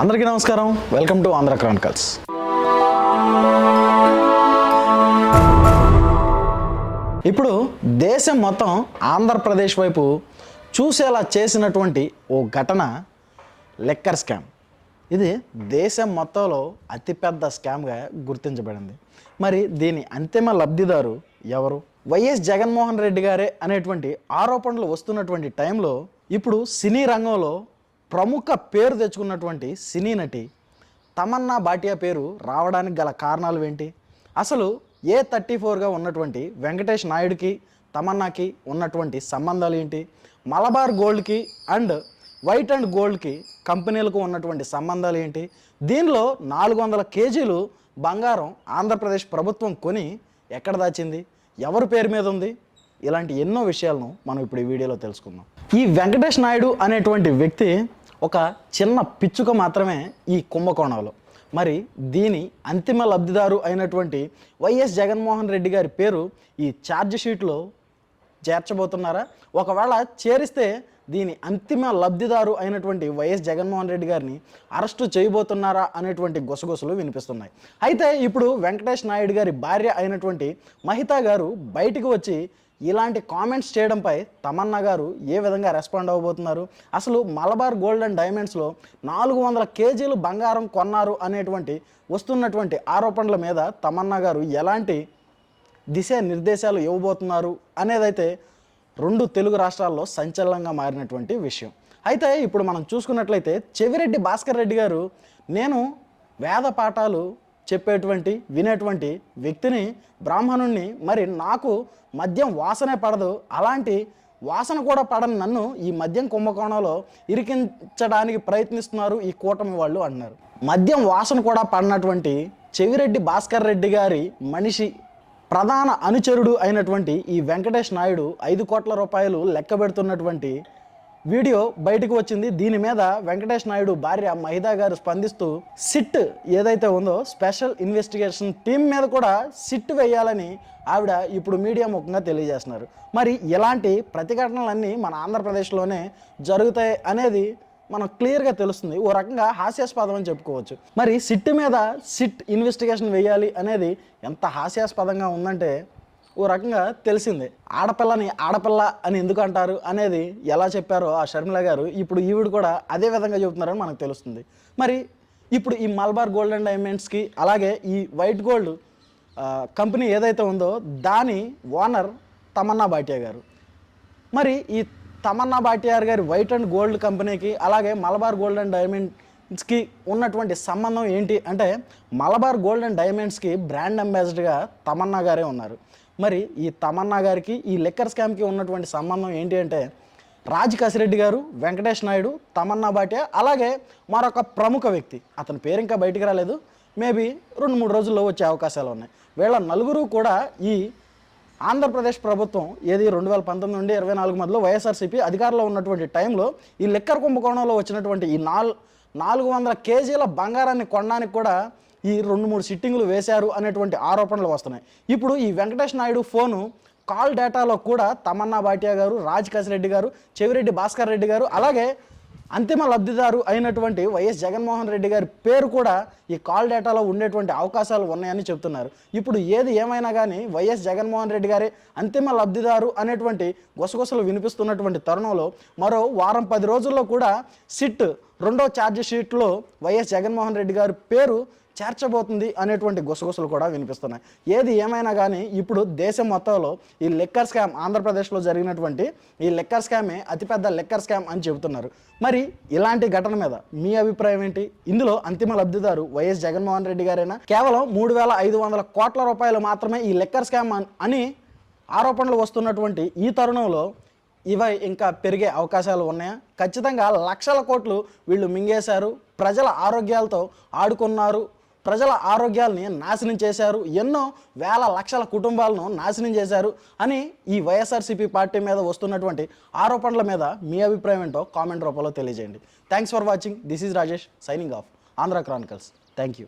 అందరికీ నమస్కారం. Welcome to Andhra Chronicles ఇప్పుడు దేశం మొత్తం ఆంధ్రప్రదేశ్ వైపు చూసేలా చేసినటువంటి ఓ ఘటన లెక్కర్ స్కామ్. ఇది దేశం మొత్తంలో అతిపెద్ద స్కామ్గా గుర్తించబడింది. మరి దీని అంతిమ లబ్ధిదారు ఎవరు? వైఎస్ జగన్మోహన్ రెడ్డి గారే అనేటువంటి ఆరోపణలు వస్తున్నటువంటి టైంలో ఇప్పుడు సినీ రంగంలో ప్రముఖ పేరు తెచ్చుకున్నటువంటి సినీ నటి తమన్నా భాటియా పేరు రావడానికి గల కారణాలు ఏంటి? అసలు ఏ థర్టీ ఫోర్గా ఉన్నటువంటి వెంకటేష్ నాయుడుకి తమన్నాకి ఉన్నటువంటి సంబంధాలు ఏంటి? మలబార్ గోల్డ్కి అండ్ వైట్ అండ్ గోల్డ్కి కంపెనీలకు ఉన్నటువంటి సంబంధాలు ఏంటి? దీనిలో నాలుగు వందల కేజీలు బంగారం ఆంధ్రప్రదేశ్ ప్రభుత్వం కొని ఎక్కడ దాచింది? ఎవరి పేరు మీద ఉంది? ఇలాంటి ఎన్నో విషయాలను మనం ఇప్పుడు ఈ వీడియోలో తెలుసుకుందాం. ఈ వెంకటేష్ నాయుడు అనేటువంటి వ్యక్తి ఒక చిన్న పిచ్చుక మాత్రమే ఈ కుంభకోణంలో. మరి దీని అంతిమ లబ్ధిదారు అయినటువంటి వైఎస్ జగన్మోహన్ రెడ్డి గారి పేరు ఈ ఛార్జ్ షీట్లో చేర్చబోతున్నారా? ఒకవేళ చేరిస్తే దీని అంతిమ లబ్ధిదారు అయినటువంటి వైఎస్ జగన్మోహన్ రెడ్డి గారిని అరెస్టు చేయబోతున్నారా అనేటువంటి గొసగొసలు వినిపిస్తున్నాయి. అయితే ఇప్పుడు వెంకటేష్ నాయుడు గారి భార్య అయినటువంటి మహితా గారు బయటికి వచ్చి ఇలాంటి కామెంట్స్ చేయడంపై తమన్నా గారు ఏ విధంగా రెస్పాండ్ అవ్వబోతున్నారు? అసలు మలబార్ గోల్డ్ అండ్ డైమండ్స్లో నాలుగు వందల కేజీలు బంగారం కొన్నారు అనేటువంటి వస్తున్నటువంటి ఆరోపణల మీద తమన్నా గారు ఎలాంటి దిశ నిర్దేశాలు ఇవ్వబోతున్నారు అనేదైతే రెండు తెలుగు రాష్ట్రాల్లో సంచలనంగా మారినటువంటి విషయం. అయితే ఇప్పుడు మనం చూసుకున్నట్లయితే చెవిరెడ్డి భాస్కర్ రెడ్డి గారు నేను వేద పాఠాలు చెప్పేటువంటి వినేటువంటి వ్యక్తిని బ్రాహ్మణుణ్ణి మరి నాకు మద్యం వాసనే పడదు. అలాంటి వాసన కూడా పడని నన్ను ఈ మద్యం కుంభకోణంలో ఇరికించడానికి ప్రయత్నిస్తున్నారు ఈ కూటమి వాళ్ళు అంటున్నారు. మద్యం వాసన కూడా పడినటువంటి చెవిరెడ్డి భాస్కర్ రెడ్డి గారి మనిషి ప్రధాన అనుచరుడు అయినటువంటి ఈ వెంకటేష్ నాయుడు ఐదు కోట్ల రూపాయలు లెక్క పెడుతున్నటువంటి వీడియో బయటకు వచ్చింది. దీని మీద వెంకటేష్ నాయుడు భార్య మహిదా గారు స్పందిస్తూ సిట్ ఏదైతే ఉందో స్పెషల్ ఇన్వెస్టిగేషన్ టీం మీద కూడా సిట్ వేయాలని ఆవిడ ఇప్పుడు మీడియా ముఖంగా తెలియజేస్తున్నారు. మరి ఇలాంటి ప్రతిఘటనలన్నీ మన ఆంధ్రప్రదేశ్లోనే జరుగుతాయి అనేది మనకు క్లియర్గా తెలుస్తుంది. ఓ రకంగా హాస్యాస్పదం అని చెప్పుకోవచ్చు. మరి సిట్ మీద సిట్ ఇన్వెస్టిగేషన్ వేయాలి అనేది ఎంత హాస్యాస్పదంగా ఉందంటే ఓ రకంగా తెలిసిందే. ఆడపిల్లని ఆడపిల్ల అని ఎందుకు అంటారు అనేది ఎలా చెప్పారో ఆ షర్మిల గారు ఇప్పుడు ఈవిడ కూడా అదే విధంగా చెబుతున్నారని మనకు తెలుస్తుంది. మరి ఇప్పుడు ఈ మల్బార్ గోల్డ్ అండ్ డైమండ్స్కి అలాగే ఈ వైట్ గోల్డ్ కంపెనీ ఏదైతే ఉందో దాని ఓనర్ తమన్నా భాటియా గారు. మరి ఈ తమన్నా భాటియార్ గారి వైట్ అండ్ గోల్డ్ కంపెనీకి అలాగే మలబార్ గోల్డ్ అండ్ డైమండ్ కి ఉన్నటువంటి సంబంధం ఏంటి అంటే మలబార్ గోల్డ్ అండ్ డైమండ్స్కి బ్రాండ్ అంబాసిడర్గా తమన్నా గారే ఉన్నారు. మరి ఈ తమన్నా గారికి ఈ లెక్కర్ స్కామ్కి ఉన్నటువంటి సంబంధం ఏంటి అంటే రాజ్ కసిరెడ్డి గారు వెంకటేష్ నాయుడు తమన్నా భాటియా అలాగే మరొక ప్రముఖ వ్యక్తి. అతని పేరు ఇంకా బయటికి రాలేదు. మేబీ రెండు మూడు రోజుల్లో వచ్చే అవకాశాలు ఉన్నాయి. వీళ్ళ నలుగురు కూడా ఈ ఆంధ్రప్రదేశ్ ప్రభుత్వం ఏది రెండు వేల పంతొమ్మిది నుండి ఇరవై నాలుగు మధ్యలో వైఎస్ఆర్సీపీ అధికారంలో ఉన్నటువంటి టైంలో ఈ లెక్కర్ కుంభకోణంలో వచ్చినటువంటి ఈ నాలుగు నాలుగు వందల కేజీల బంగారాన్ని కొనడానికి కూడా ఈ రెండు మూడు సిట్టింగులు వేశారు అనేటువంటి ఆరోపణలు వస్తున్నాయి. ఇప్పుడు ఈ వెంకటేష్ నాయుడు ఫోను కాల్ డేటాలో కూడా తమన్నా భాటియా గారు రాజ్ కసిరెడ్డి గారు చెవిరెడ్డి భాస్కర్ రెడ్డి గారు అలాగే అంతిమ లబ్ధిదారు అయినటువంటి వైఎస్ జగన్మోహన్ రెడ్డి గారి పేరు కూడా ఈ కాల్ డేటాలో ఉండేటువంటి అవకాశాలు ఉన్నాయని చెప్తున్నారు ఇప్పుడు ఏది ఏమైనా కానీ వైఎస్ జగన్మోహన్ రెడ్డి గారే అంతిమ లబ్ధిదారు అనేటువంటి గుసగుసలు వినిపిస్తున్నటువంటి తరుణంలో మరో వారం పది రోజుల్లో కూడా సిట్ రెండో ఛార్జ్ షీట్లో వైఎస్ జగన్మోహన్ రెడ్డి గారి పేరు చేర్చబోతుంది అనేటువంటి గుసగుసలు కూడా వినిపిస్తున్నాయి. ఏది ఏమైనా కానీ ఇప్పుడు దేశం మొత్తంలో ఈ లెక్కర్ స్కామ్ ఆంధ్రప్రదేశ్లో జరిగినటువంటి ఈ లెక్కర్ స్కామే అతిపెద్ద లెక్కర్ స్కామ్ అని చెబుతున్నారు. మరి ఇలాంటి ఘటన మీద మీ అభిప్రాయం ఏంటి? ఇందులో అంతిమ లబ్ధిదారు వైఎస్ జగన్మోహన్ రెడ్డి గారైనా? కేవలం మూడు వేల ఐదు వందల కోట్ల రూపాయలు మాత్రమే ఈ లెక్కర్ స్కామ్ అని ఆరోపణలు వస్తున్నటువంటి ఈ తరుణంలో ఇవి ఇంకా పెరిగే అవకాశాలు ఉన్నాయా? ఖచ్చితంగా లక్షల కోట్లు వీళ్ళు మింగేశారు. ప్రజల ఆరోగ్యాలతో ఆడుకున్నారు. ప్రజల ఆరోగ్యాల్ని నాశనం చేశారు ఎన్నో వేల లక్షల కుటుంబాలను నాశనం చేశారు అని ఈ వైఎస్ఆర్సీపీ పార్టీ మీద వస్తున్నటువంటి ఆరోపణల మీద మీ అభిప్రాయం ఏంటో కామెంట్ రూపంలో తెలియజేయండి. Thanks for watching this is Rajesh signing off Andhra chronicles thank you